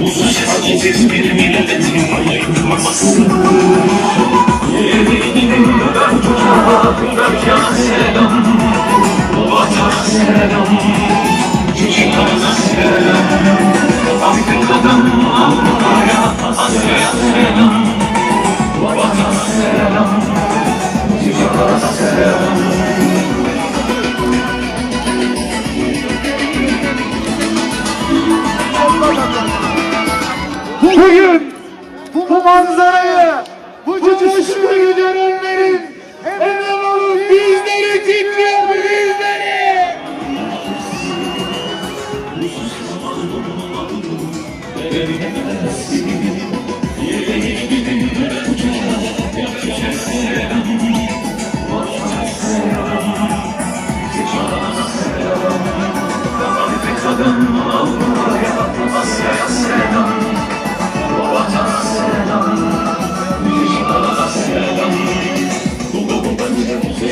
Bu sessiz bir milletin yıkılması Yemininin ben topraklara selam Vatana selam Bugün bu manzarayı, bu coşkuyu görenlerin emin olun bizleri titriyor bizleri. Asya'ya selam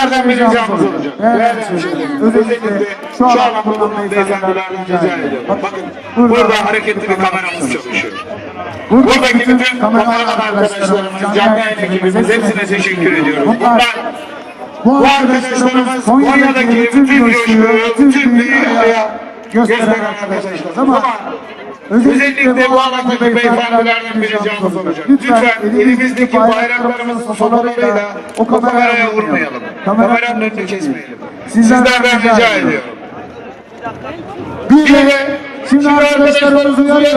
sizlerden bir ricamız olacak. Hemşehrilerim, özellikle şu an bulunan beyefendilerden rica ediyorum. Bakın burada hareketli bir kameramız çalışıyor. Buradaki bütün kameraman arkadaşlarımız, canlı yayın ekibimiz hepsine teşekkür ediyorum. Bunlar bu arkadaşlarımız Konya'daki bütün coşkuyu, bütün dünyaya gösteren arkadaşlarımız. Ama özellikle bu alandaki beyefendilerden bir ricamız olacak. Lütfen elimizdeki bayraklarımızın sopalarıyla o kameraya vurmayalım. Kameranın önünü kesmeyelim. Sizlerden rica ediyorum. Bir de şimdi arkadaşlarımız uyarıyor.